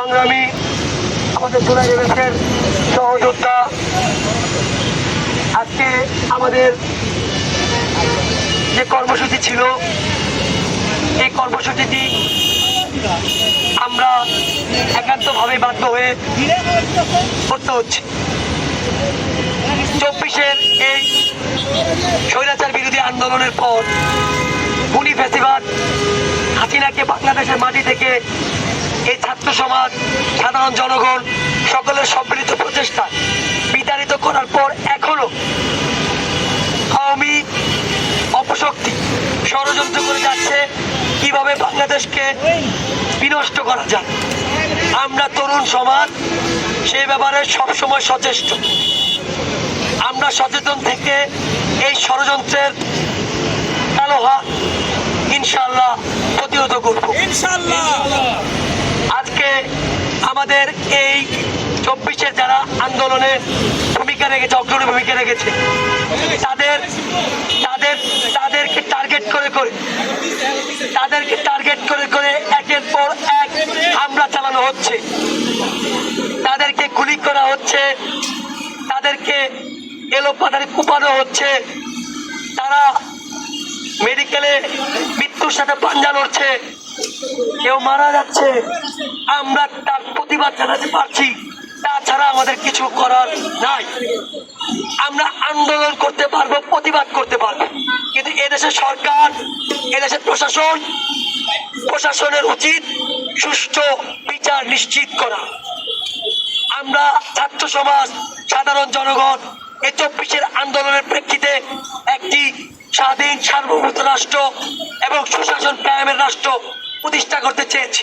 সংগ্রামী আমাদের জোড়া রেবেসের সহযোদ্ধা। আজকে আমাদের যে কর্মসূচি ছিল, এই কর্মসূচিটি আমরা একান্তভাবে বাধ্য হয়ে করতে হচ্ছে। চব্বিশের এই স্বৈরাচার বিরোধী আন্দোলনের পর খুনি ফেসিবাদ হাসিনাকে বাংলাদেশের মাটি থেকে এই ছাত্র সমাজ, সাধারণ জনগণ, সকলের সম্মিলিত প্রচেষ্টা বিতাড়িত করার পর এখনও আওয়ামী অপশক্তি ষড়যন্ত্র করে যাচ্ছে, কীভাবে বাংলাদেশকে বিনষ্ট করা যায়। আমরা তরুণ সমাজ সেই ব্যাপারে সবসময় সচেষ্ট। আমরা সচেতন থেকে এই ষড়যন্ত্রের কালো হাত ইনশাল্লাহ প্রতিহত করব। ইনশাল্লাহ আমাদের এই চব্বিশের যারা আন্দোলনে ভূমিকা রেখেছে, অগ্রণী ভূমিকা রেখেছে, তাদের তাদের, তাদেরকে টার্গেট করে করে, তাদেরকে টার্গেট করে করে একের পর এক হামলা চালানো হচ্ছে। তাদেরকে গুলি করা হচ্ছে, তাদেরকে এলোপাতারি কুপানো হচ্ছে। তারা মেডিকেলে সাথে পাঞ্জা লড়ছে কেউ মারা যাচ্ছে। আমরা তার প্রতিবাদ জানাতে পারছি। তাছাড়া আমাদের কিছু করার নাই। আমরা আন্দোলন করতে পারব, প্রতিবাদ করতে পারব। কিন্তু এদেশের সরকার, এদেশের প্রশাসন, প্রশাসনের উচিত সুষ্ঠু বিচার নিশ্চিত করা। আমরা ছাত্র সমাজ, সাধারণ জনগণ, এই চব্বিশের আন্দোলনের প্রেক্ষিতে স্বাধীন সার্বভৌম রাষ্ট্র এবং সুশাসন প্রায়মের রাষ্ট্র প্রতিষ্ঠা করতে চেয়েছি।